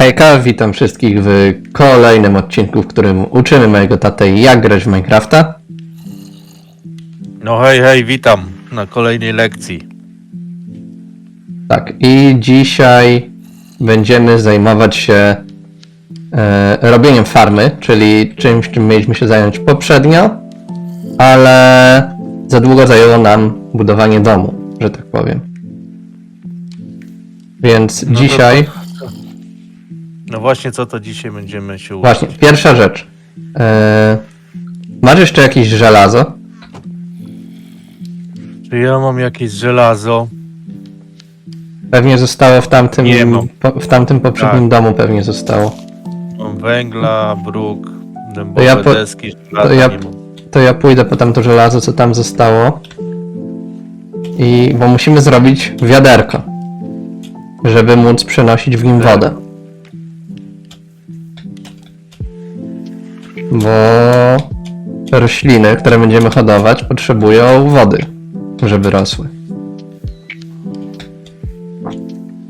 Hejka, witam wszystkich w kolejnym odcinku, w którym uczymy mojego tatę jak grać w Minecrafta. No hej, hej, witam na kolejnej lekcji. Tak, i dzisiaj będziemy zajmować się e, robieniem farmy, czyli czymś, czym mieliśmy się zająć poprzednio, ale za długo zajęło nam budowanie domu, że tak powiem. Więc No to- dzisiaj... No właśnie, co to dzisiaj będziemy się uczyć? Właśnie, pierwsza rzecz. E, masz jeszcze jakieś żelazo? Czy ja mam jakieś żelazo? Pewnie zostało w tamtym, Nie mam. po, w tamtym poprzednim Tak. domu pewnie zostało. Mam węgla, bruk, dębowe ja po- deski, żelaza to ja- nie mam. To ja pójdę po tamto żelazo, co tam zostało. I bo musimy zrobić wiaderko, żeby móc przenosić w nim Tak. wodę. Bo rośliny, które będziemy hodować, potrzebują wody, żeby rosły.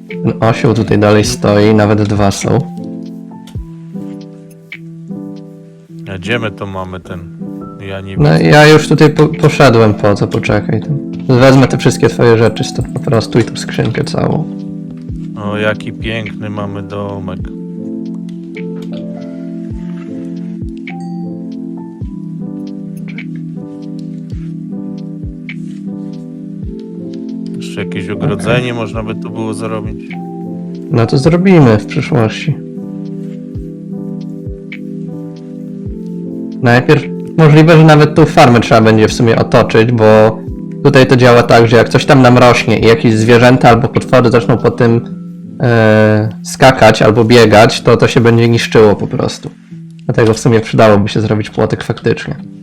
Ten osioł tutaj dalej stoi, nawet dwa są. A Gdzie my to mamy ten? Ja nie No ja już tutaj po, poszedłem po co, poczekaj. Tam. Wezmę te wszystkie twoje rzeczy stąd po prostu i tą skrzynkę całą. O, jaki piękny mamy domek. Jakieś ogrodzenie można by tu było zrobić. No to zrobimy w przyszłości. Najpierw możliwe, że nawet tą farmę trzeba będzie w sumie otoczyć, bo tutaj to działa tak, że jak coś tam nam rośnie i jakieś zwierzęta albo potwory zaczną po tym e, skakać albo biegać, to to się będzie niszczyło po prostu. Dlatego w sumie przydałoby się zrobić płotek faktycznie.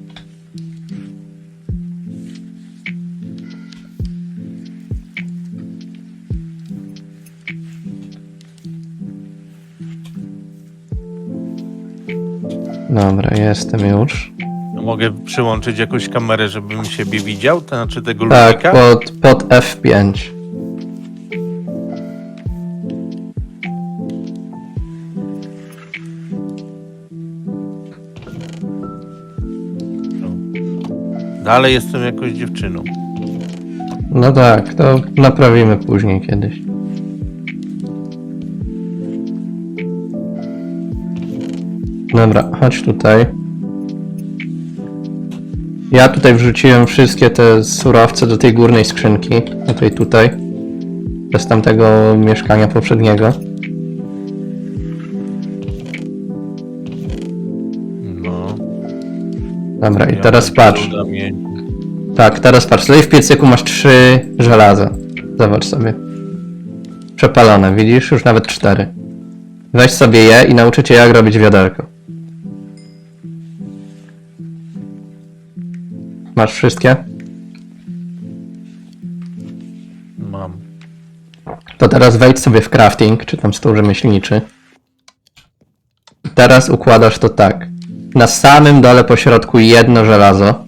Dobra, jestem już. No, mogę przyłączyć jakąś kamerę, żebym siebie widział? To znaczy tego Tak, ludzika? pod, pod F5. Dalej jestem jakąś dziewczyną. No tak, to naprawimy później kiedyś. Dobra, chodź tutaj. Ja tutaj wrzuciłem wszystkie te surowce do tej górnej skrzynki, do tej tutaj. Bez tamtego mieszkania poprzedniego. No. Dobra, i teraz patrz. Tak, teraz patrz, tutaj w piecyku masz trzy żelaza. Zobacz sobie. Przepalone, widzisz? Już nawet cztery. Weź sobie je i nauczę cię jak robić wiaderko. Masz wszystkie? Mam. To teraz wejdź sobie w crafting, czy tam stół rzemieślniczy. Teraz układasz to tak. Na samym dole po środku jedno żelazo.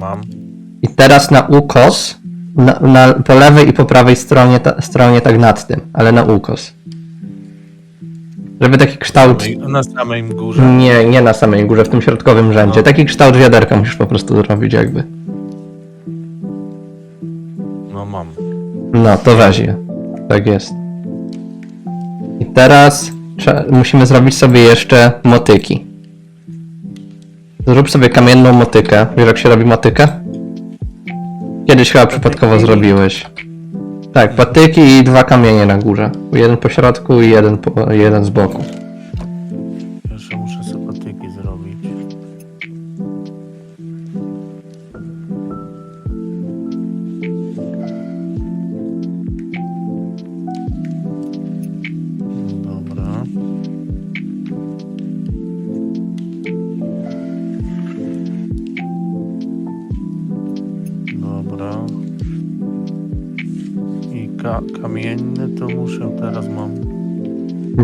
Mam. I teraz na ukos, na, na, po lewej i po prawej stronie, ta, stronie tak nad tym, ale na ukos. Żeby taki kształt, i Na samej górze. nie, nie na samej górze, w tym środkowym rzędzie, No. taki kształt wiaderka musisz po prostu zrobić jakby. No mam. No, to weź je. Tak jest. I teraz musimy zrobić sobie jeszcze motyki. Zrób sobie kamienną motykę. Wiesz jak się robi motykę? Kiedyś chyba przypadkowo zrobiłeś. Tak, patyki i dwa kamienie na górze. Jeden po środku i jeden, po, jeden z boku. ka kamienny, to muszę, teraz mam.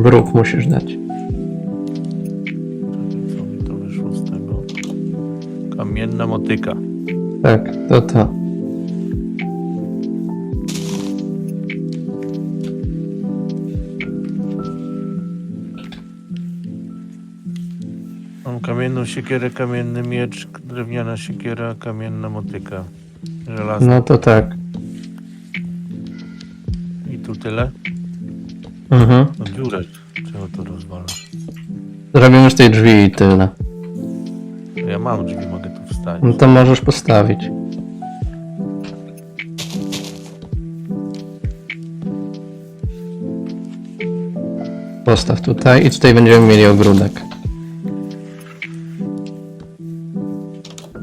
Bruk musisz dać. Co mi to wyszło z tego? Kamienna motyka. Tak, to ta. Mam kamienną siekierę, kamienny miecz, drewniana siekiera, kamienna motyka. Żelazna. No to tak. Tyle? Mhm. No dziurę. Czego to rozwalasz? Zrobimy już tej drzwi i tyle. Ja mam drzwi, mogę tu wstać. No to możesz postawić. Postaw tutaj i tutaj będziemy mieli ogródek.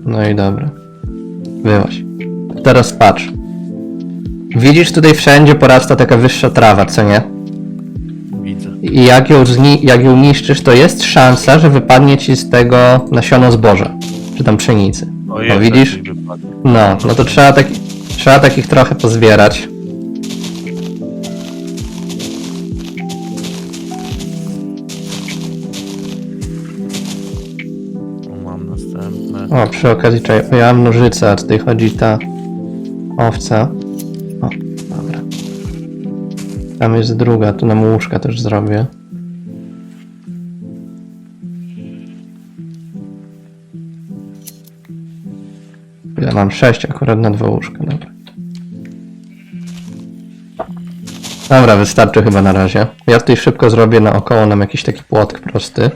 No i dobra. Wyłaś. Teraz patrz. Widzisz tutaj wszędzie porasta taka wyższa trawa, co nie? Widzę. I jak ją, zni- jak ją niszczysz, to jest szansa, że wypadnie ci z tego nasiono zboża. Czy tam pszenicy. O, No widzisz? wypadek. No, no to trzeba, tak, trzeba takich trochę pozbierać. O, mam następne. O, przy okazji, czekaj, ja mam nożyce, a tutaj chodzi ta owca. Tam jest druga, tu nam łóżka też zrobię. Ja mam sześć akurat na dwa łóżka, dobra. Dobra, wystarczy chyba na razie. Ja tutaj szybko zrobię naokoło nam jakiś taki płotk prosty.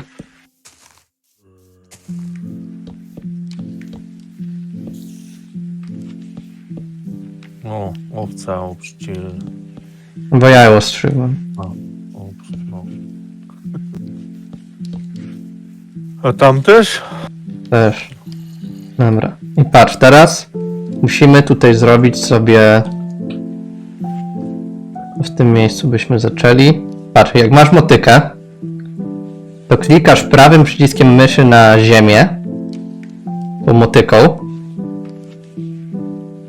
O, owca, obszczyl. Bo ja ją ostrzygłem. O, no. A tam też? Też. Dobra. I patrz, teraz musimy tutaj zrobić sobie. W tym miejscu byśmy zaczęli. Patrz, jak masz motykę, to klikasz prawym przyciskiem myszy na ziemię. Tą motyką.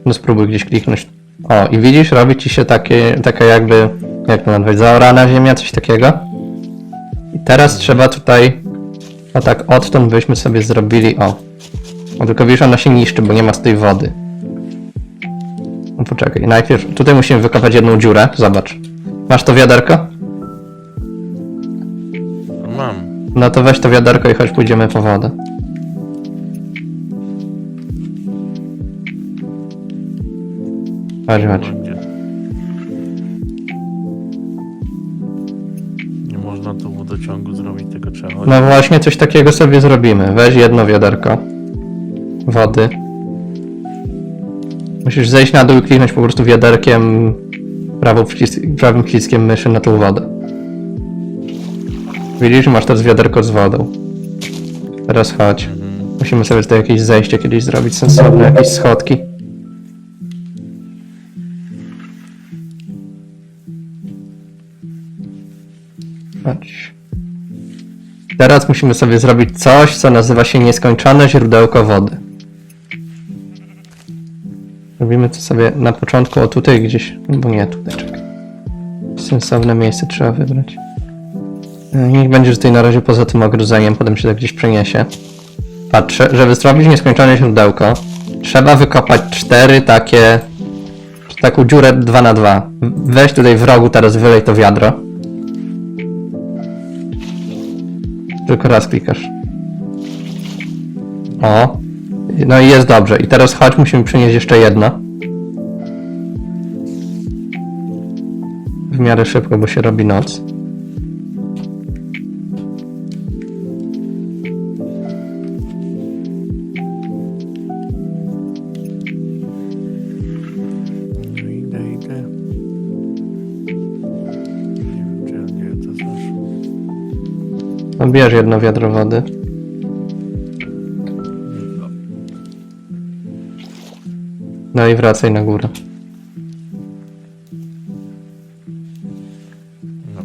No spróbuj gdzieś kliknąć. O, i widzisz, robi ci się takie, taka jakby, jak to nazwać, zaorana ziemia, coś takiego. I teraz trzeba tutaj, a tak odtąd byśmy sobie zrobili, o, o, tylko wiesz, ona się niszczy, bo nie ma z tej wody. No poczekaj, najpierw tutaj musimy wykopać jedną dziurę, zobacz. Masz to wiaderko? Mam. No to weź to wiaderko i chodź pójdziemy po wodę. Chodź, chodź. Nie można tu wodociągu zrobić, tego trzeba chodzić. No właśnie coś takiego sobie zrobimy. Weź jedno wiaderko wody. Musisz zejść na dół i kliknąć po prostu wiaderkiem prawą przycis prawym przyciskiem myszy na tą wodę. Widzisz, masz teraz wiaderko z wodą. Teraz chodź. Mhm. Musimy sobie tutaj jakieś zejście kiedyś zrobić sensowne, jakieś schodki. Teraz musimy sobie zrobić coś, co nazywa się nieskończone źródełko wody. Robimy to sobie na początku, o tutaj gdzieś, bo nie tutaj, czekaj. Sensowne miejsce trzeba wybrać. E, Niech będzie tutaj na razie poza tym ogrodzeniem, potem się tak gdzieś przeniesie. Patrzę, żeby zrobić nieskończone źródełko, trzeba wykopać cztery takie, taką dziurę 2 na 2 Weź tutaj w rogu, teraz wylej to wiadro. Tylko raz klikasz. O. No i jest dobrze. I teraz chodź, musimy przynieść jeszcze jedno. W miarę szybko, bo się robi noc. Bierz jedno wiadro wody. No i wracaj na górę. No,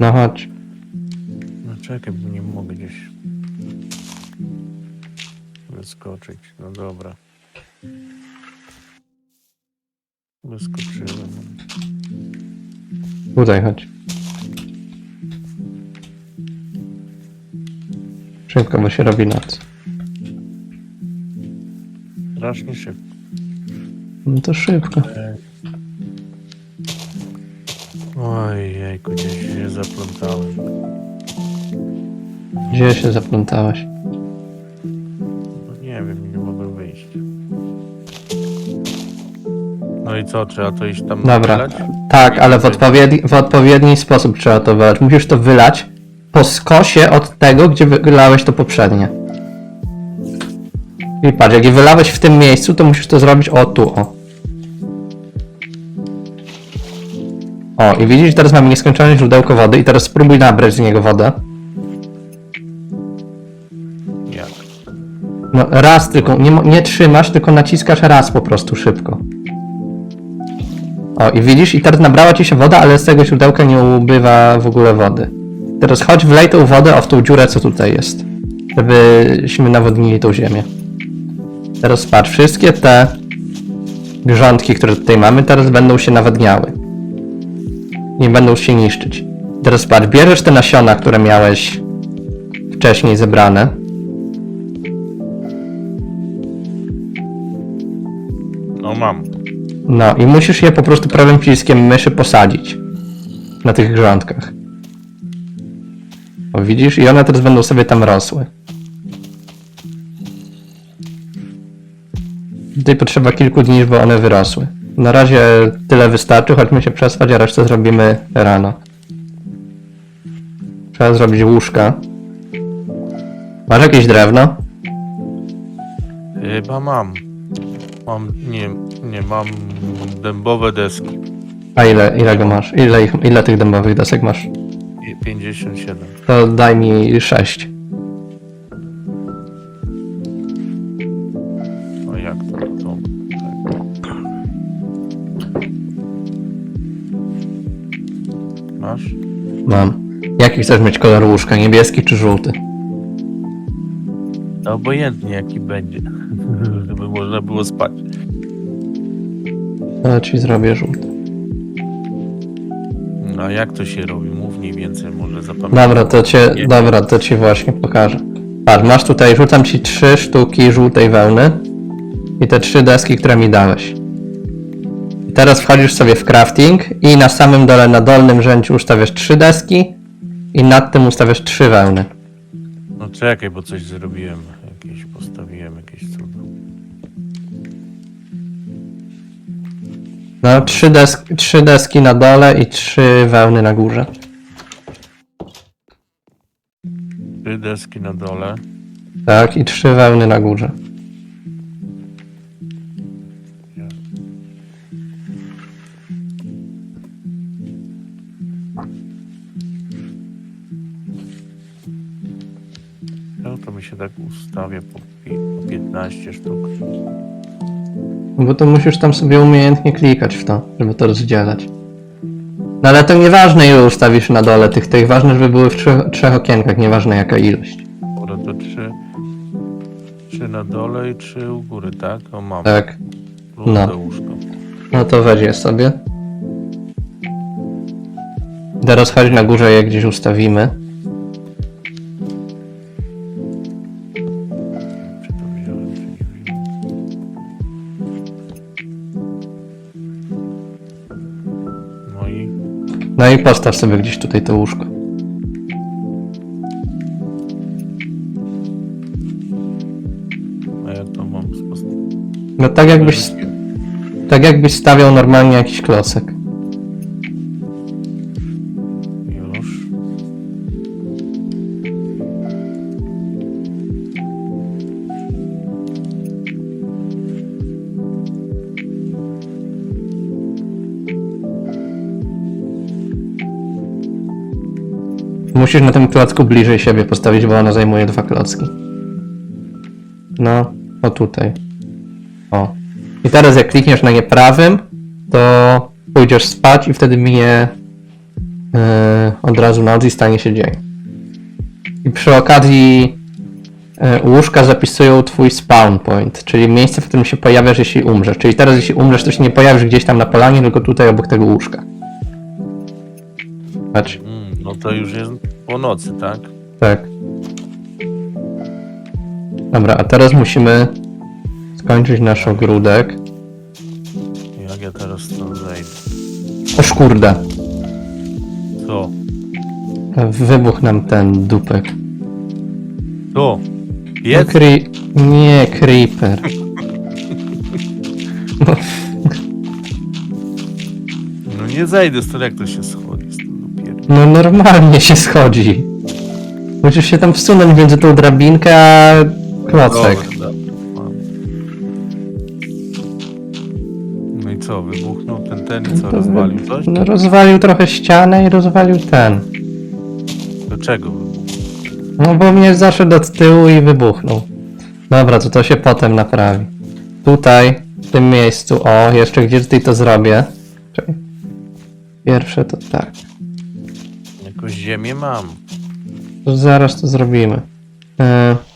No chodź. no czekaj, bo nie mogę gdzieś wyskoczyć. No dobra. Wyskoczyłem. Tutaj chodź. Szybko, bo się robi noc. Strasznie szybko. No to szybko. Oj, jejku, gdzieś się zaplątałem. Gdzie się zaplątałeś? No nie wiem, nie mogę wyjść. No i co, trzeba to iść tam Dobra. wylać? Tak, ale w odpowiedni, w odpowiedni sposób trzeba to wylać. Musisz to wylać po skosie od tego, gdzie wylałeś to poprzednie. I patrz, jak je wylałeś w tym miejscu, to musisz to zrobić o tu, o. O, i widzisz, teraz mamy nieskończone źródełko wody i teraz spróbuj nabrać z niego wodę. Jak? No raz tylko, nie, nie trzymasz, tylko naciskasz raz po prostu szybko. O, i widzisz, i teraz nabrała ci się woda, ale z tego źródełka nie ubywa w ogóle wody. Teraz chodź, wlej tą wodę o w tą dziurę, co tutaj jest. Żebyśmy nawodnili tą ziemię. Teraz patrz, wszystkie te grządki, które tutaj mamy, teraz będą się nawadniały. Nie będą się niszczyć. Teraz patrz, bierzesz te nasiona, które miałeś wcześniej zebrane. No mam. No i musisz je po prostu prawym przyciskiem myszy posadzić na tych grządkach. O, widzisz? I one teraz będą sobie tam rosły. Tutaj potrzeba kilku dni, żeby one wyrosły. Na razie tyle wystarczy, chodźmy się przespać, a resztę zrobimy rano. Trzeba zrobić łóżka. Masz jakieś drewno? Chyba mam. Mam, nie, nie, mam dębowe deski. A ile, ile go masz? Ile, ich, ile tych dębowych desek masz? I 57. To daj mi 6. O jak to? to tak. Masz? Mam. Jaki chcesz mieć kolor łóżka? Niebieski czy żółty? No obojętnie jaki będzie. Żeby można było spać. To ci zrobię żółty. No a jak to się robi? Mniej więcej, może zapamiętam. Dobra, to cię, Nie. dobra, to ci właśnie pokażę. Patrz, masz tutaj, rzucam ci trzy sztuki żółtej wełny i te trzy deski, które mi dałeś. I teraz wchodzisz sobie w crafting i na samym dole, na dolnym rzędzie ustawiasz trzy deski i nad tym ustawiasz trzy wełny. No czekaj, bo coś zrobiłem. Jakieś postawiłem, jakieś cudo. No, trzy, desk, trzy deski na dole i trzy wełny na górze. Trzy deski na dole. Tak, i trzy wełny na górze. No to mi się tak ustawię po, pi- po 15 sztuk. Bo to musisz tam sobie umiejętnie klikać w to, żeby to rozdzielać. No ale to nieważne ile ustawisz na dole tych tych, ważne żeby były w trzech, trzech okienkach, nieważne jaka ilość. Dobra, to trzy, trzy na dole i trzy u góry, tak? O mam. Tak, no. do łóżka. no to weź je sobie. Teraz chodź na górze je gdzieś ustawimy. No i postaw sobie gdzieś tutaj to łóżko. a jak to mam sposób? No tak jakbyś, tak jakbyś stawiał normalnie jakiś klocek. Musisz na tym klocku bliżej siebie postawić, bo ona zajmuje dwa klocki. No, o tutaj. O. I teraz jak klikniesz na nie prawym, to pójdziesz spać i wtedy minie yy, od razu noc i stanie się dzień. I przy okazji yy, łóżka zapisują twój spawn point, czyli miejsce, w którym się pojawiasz, jeśli umrzesz. Czyli teraz jeśli umrzesz, to się nie pojawisz gdzieś tam na polanie, tylko tutaj obok tego łóżka. Patrz. Mm, no to już jest po nocy, tak? Tak. Dobra, a teraz musimy skończyć nasz ogródek. Jak ja teraz stąd zejdę? Oż kurde, Co? wybuch nam ten dupek. Tu. No, cre... Nie, creeper. No nie zejdę stąd, jak to się schodzi. No normalnie się schodzi. Musisz się tam wsunąć między tą drabinkę a klocek. Dobra, dobra. No i co, wybuchnął ten, ten i co, To rozwalił coś? No, rozwalił trochę ścianę i rozwalił ten. Do czego wybuchnął? No bo mnie zaszedł od tyłu i wybuchnął. Dobra, to to się potem naprawi. Tutaj, w tym miejscu, o, jeszcze gdzie tutaj to zrobię. Czekaj. Pierwsze to tak. Jakąś ziemię mam. To zaraz to zrobimy.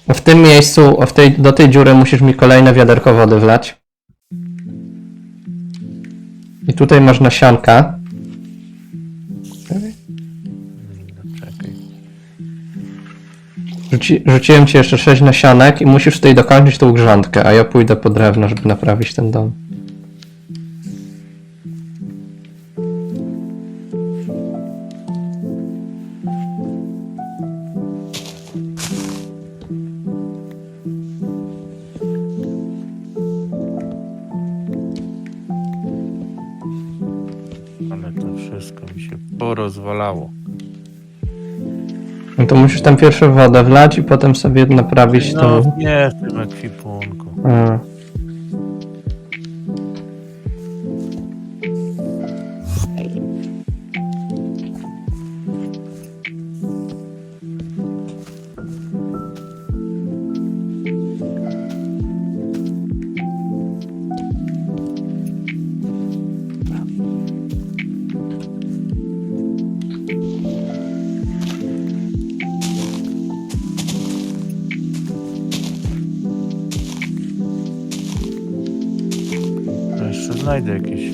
Yy, w tym miejscu, w tej, do tej dziury musisz mi kolejne wiaderko wody wlać. I tutaj masz nasionka. Rzuci, rzuciłem ci jeszcze 6 nasionek i musisz tutaj dokończyć tą grządkę, a ja pójdę po drewno, żeby naprawić ten dom. Musisz tam pierwsze wodę wlać i potem sobie naprawić No tą... nie w tym ekwipunku. A. znajdę jakieś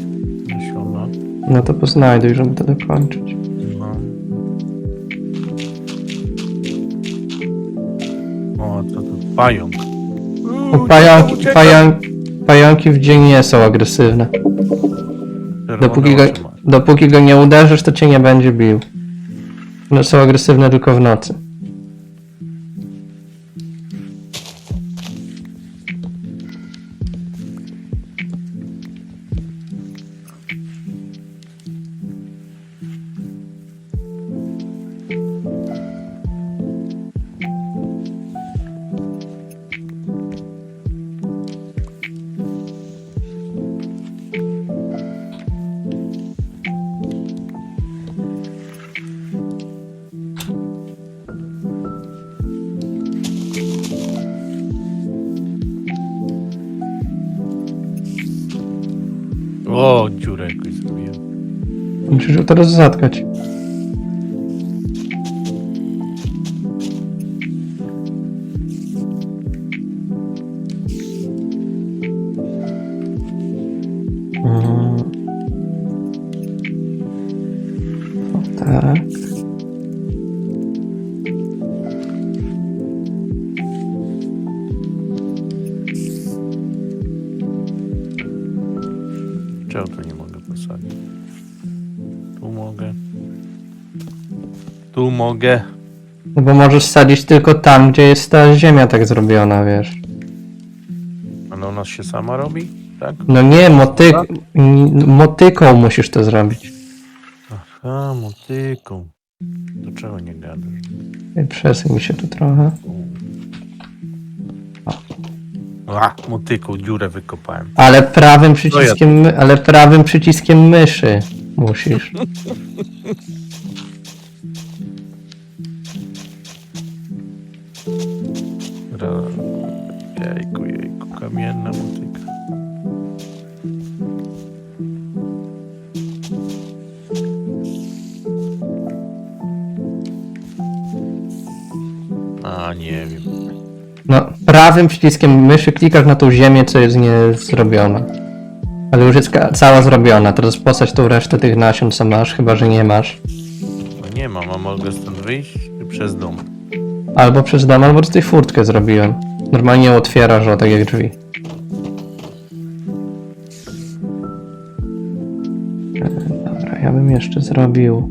nasiona. No to poznajduj, żeby to dokończyć. No. O, to? Pająk. Bo Pająki, pająk, pająki w dzień nie są agresywne. Czerwone Dopóki go, oczy ma. dopóki go nie uderzysz, to cię nie będzie bił. One są agresywne tylko w nocy. Musisz ją teraz zatkać. O tak. Tu mogę. No bo możesz sadzić tylko tam, gdzie jest ta ziemia tak zrobiona, wiesz. Ale ona się sama robi? Tak? No nie, motyk, motyką musisz to zrobić. Aha, motyką. Do czego nie gadasz? Przesuń mi się tu trochę. A, motyką dziurę wykopałem. Ale prawym przyciskiem, my- ale prawym przyciskiem myszy musisz. Ra... Jejku, jejku, kamienna motyka. A, nie wiem. No, prawym przyciskiem myszy klikasz na tą ziemię, co jest nie zrobiona. Ale już jest ka- cała zrobiona. Teraz posadź tą resztę tych nasion, co masz, chyba że nie masz. No nie mam, a mogę stąd wyjść? Czy przez dom? Albo przez dom, albo tutaj furtkę zrobiłem. Normalnie otwierasz, o tak jak drzwi. Dobra, ja bym jeszcze zrobił.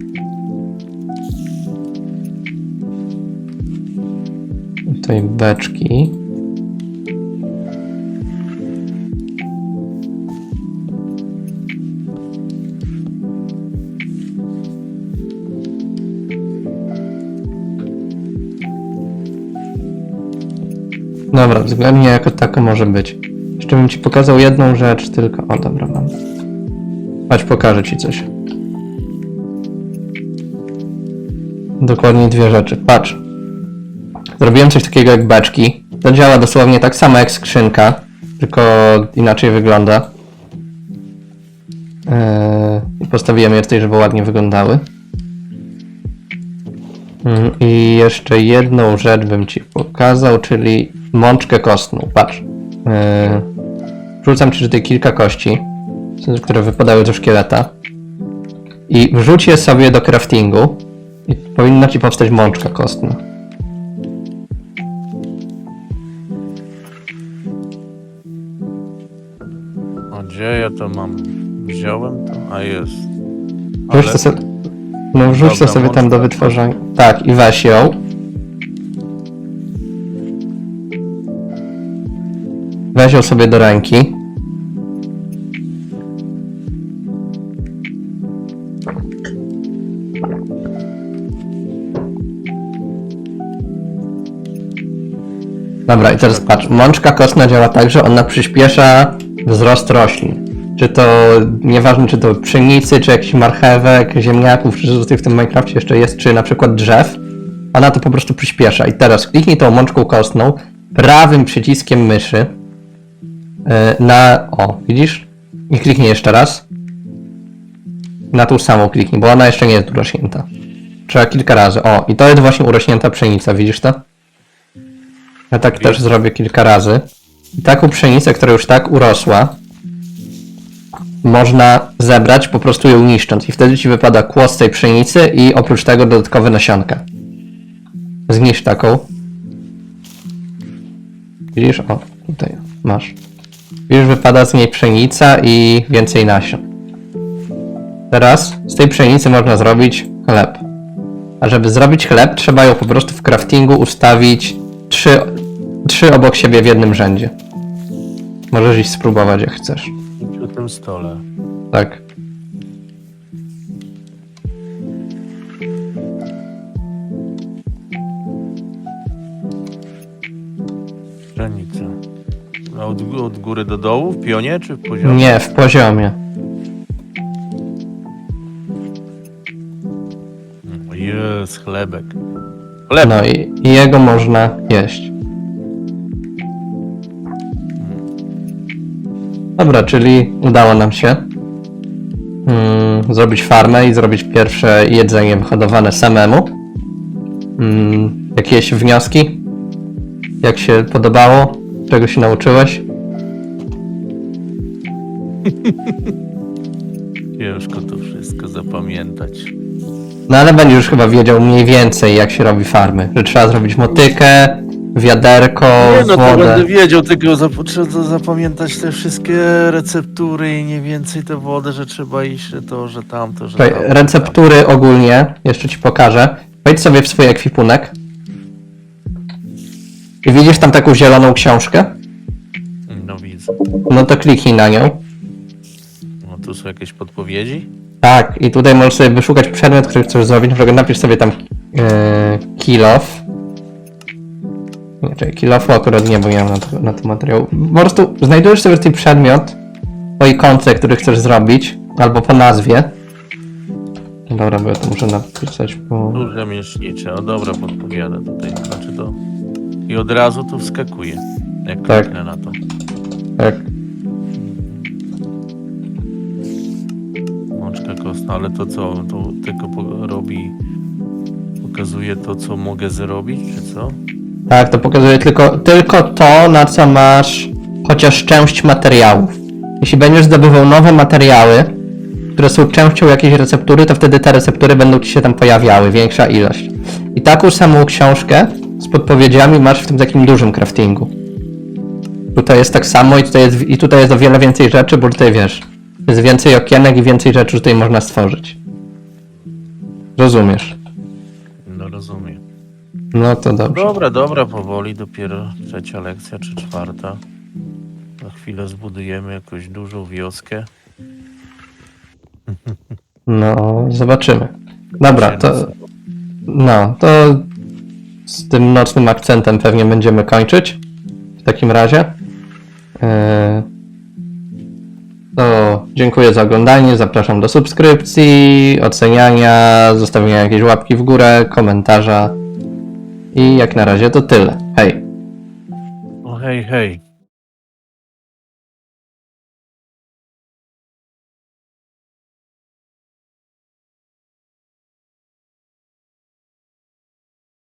Tutaj beczki. Dobra, względnie jako tako może być. Jeszcze bym ci pokazał jedną rzecz tylko. O, dobra, mam. Chodź, pokażę ci coś. Dokładnie dwie rzeczy. Patrz. Zrobiłem coś takiego jak beczki. To działa dosłownie tak samo jak skrzynka, tylko inaczej wygląda. I postawiłem je tutaj, żeby ładnie wyglądały. Mm, I jeszcze jedną rzecz bym ci pokazał, czyli mączkę kostną. Patrz. Eee, Wrzucam ci tutaj kilka kości, które wypadały ze szkieleta. I wrzuć je sobie do craftingu. I powinna ci powstać mączka kostna. A gdzie ja to mam? Wziąłem to? A jest. Ale to sobie, no wrzuć to Dobra, sobie tam do mączka. wytworzenia. Tak, i weź ją. Weź ją sobie do ręki. Dobra, i teraz patrz, mączka kostna działa tak, że ona przyspiesza wzrost roślin. Czy to, nieważne czy to pszenicy, czy jakichś marchewek, ziemniaków, czy co w tym Minecrafcie jeszcze jest, czy na przykład drzew, ona to po prostu przyspiesza. I teraz kliknij tą mączką kostną prawym przyciskiem myszy yy, na, o, widzisz? I kliknij jeszcze raz. Na tą samą kliknij, bo ona jeszcze nie jest urośnięta. Trzeba kilka razy. O, i to jest właśnie urośnięta pszenica, widzisz to? Ja tak też zrobię kilka razy. I taką pszenicę, która już tak urosła, można zebrać po prostu ją niszcząc. I wtedy ci wypada kłos tej pszenicy i oprócz tego dodatkowe nasionka. Zniszcz taką. Widzisz? O, tutaj masz. Widzisz, wypada z niej pszenica i więcej nasion. Teraz z tej pszenicy można zrobić chleb. A żeby zrobić chleb, trzeba ją po prostu w craftingu ustawić trzy, trzy obok siebie w jednym rzędzie. Możesz spróbować jak chcesz. Tym stole. Tak. Pszenica. A od, gó- od góry do dołu? W pionie czy w poziomie? Nie, w poziomie. Mm, Jest, chlebek. Chleb. No i, i jego można jeść. Dobra, czyli udało nam się mm, zrobić farmę i zrobić pierwsze jedzenie wyhodowane samemu. Mm, jakieś wnioski? Jak się podobało? Czego się nauczyłeś? Ciężko to wszystko zapamiętać. No ale będziesz już chyba wiedział mniej więcej jak się robi farmy. Że trzeba zrobić motykę, wiaderko, Nie no, to wodę. będę wiedział, tylko zap- trzeba zapamiętać te wszystkie receptury i mniej więcej tę wodę, że trzeba iść, że to, że tamto, że tamto. receptury ogólnie, jeszcze ci pokażę. Wejdź sobie w swój ekwipunek. I widzisz tam taką zieloną książkę? No widzę. No to kliknij na nią. No tu są jakieś podpowiedzi? Tak, i tutaj możesz sobie wyszukać przedmiot, który chcesz zrobić. Na przykład napisz sobie tam yy, kill off. Nie, czekaj, kill offu akurat nie, bo mam na to, na to materiału. Po prostu znajdujesz sobie ten przedmiot po ikonce, który chcesz zrobić, albo po nazwie. No Dobra, bo ja to muszę napisać po... Duże mięśnicze, o dobra, podpowiada tutaj, znaczy to... I od razu tu wskakuje, jak Tak. kliknę na to. Tak. Mączka kostna, ale to co, to tylko po- robi... Pokazuje to, co mogę zrobić, czy co? Tak, to pokazuje tylko, tylko to, na co masz chociaż część materiałów. Jeśli będziesz zdobywał nowe materiały, które są częścią jakiejś receptury, to wtedy te receptury będą ci się tam pojawiały, większa ilość. I taką samą książkę z podpowiedziami masz w tym takim dużym craftingu. Tutaj jest tak samo i tutaj jest, i tutaj jest o wiele więcej rzeczy, bo tutaj wiesz, jest więcej okienek i więcej rzeczy tutaj można stworzyć. Rozumiesz? No rozumiem. No to dobrze. Dobra, dobra, powoli, dopiero trzecia lekcja czy czwarta. Za chwilę zbudujemy jakąś dużą wioskę. No, zobaczymy. Dobra, to. No, to z tym nocnym akcentem pewnie będziemy kończyć. W takim razie. Yy, To dziękuję za oglądanie. Zapraszam do subskrypcji, oceniania, zostawienia jakiejś łapki w górę, komentarza. I jak na razie to tyle. Hej. No hej, hej.